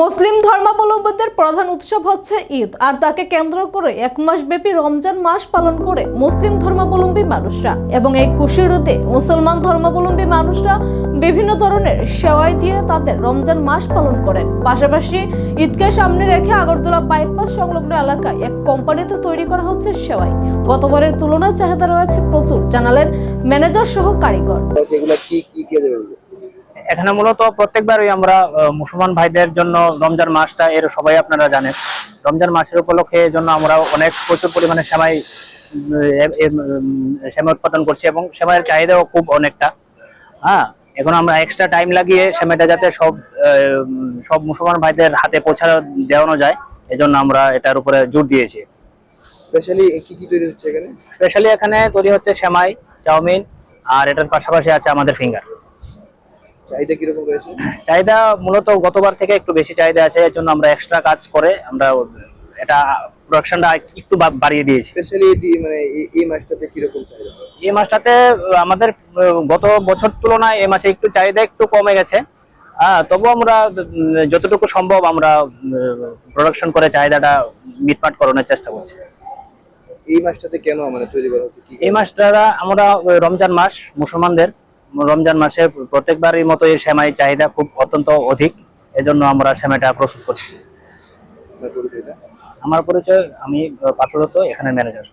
মুসলিম ধর্মাবলম্বীদের প্রধান উৎসব হচ্ছে ঈদ, আর তাকে কেন্দ্র করে এক মাস ব্যাপী রমজান মাস পালন করে মুসলিম ধর্মাবলম্বী মানুষরা। এবং এই খুশির ঈদে মুসলমান ধর্মাবলম্বী মানুষরা বিভিন্ন ধরনের সেওয়াই দিয়ে তাদের রমজান মাস পালন করেন। পাশাপাশি ঈদকে সামনে রেখে আগরতলা বাইপাস সংলগ্ন এলাকায় এক কোম্পানিতে তৈরি করা হচ্ছে সেওয়াই। গতবারের তুলনায় চাহিদা রয়েছে প্রচুর, জানালেন ম্যানেজার সহ কারিগর। এখানে মূলত প্রত্যেকবারই আমরা মুসলমান ভাইদের জন্য রমজান মাসটা এর সবাই আপনারা জানেন। রমজান মাসের উপলক্ষে জন্য আমরা অনেক প্রচুর পরিমাণে সেমাই সেমাই উৎপাদন করছি এবং সেমাইয়ের চাহিদাও খুব অনেকটা। হ্যাঁ এখন আমরা এক্সট্রা টাইম লাগিয়ে সেমাইটা যাতে সব সব মুসলমান ভাইদের হাতে পৌঁছা দেওয়ানো যায় এজন্য আমরা এটার উপরে জোর দিয়েছি। স্পেশালি কি কি তৈরি হচ্ছে এখানে? স্পেশালি এখানে তৈরি হচ্ছে সেমাই চাউমিন আর এটার পাশাপাশি আছে আমাদের ফিঙ্গার চাহিদা কীরকম রয়েছে? চাহিদা মূলত গতবার থেকে একটু বেশি চাহিদা আছে এর জন্য আমরা এক্সট্রা কাজ করে আমরা এটা প্রোডাকশনটা একটু বাড়িয়ে দিয়েছি। স্পেশালি মানে এই- মাসটাতে কীরকম চাহিদা? এই মাসটাতে আমাদের গত বছর তুলনায় এই মাসে একটু চাহিদা একটু কমে গেছে। হ্যাঁ তবু আমরা যতটুকু সম্ভব আমরা প্রোডাকশন করে চাহিদাটা মিটমাট করানোর চেষ্টা করছি। এই মাসটাতে কেন মানে তৈরি করা হচ্ছে? এই মাসটা আমরা রমজান মাস মুসলমানদের রমজান মাসে প্রত্যেকবারই মতো এই সেমাই চাহিদা খুব অত্যন্ত অধিক। এজন্য আমরা সেমাইটা প্রস্তুত করছি। আমার পরিচয় আমি পাত্রদত্ত এখানে ম্যানেজার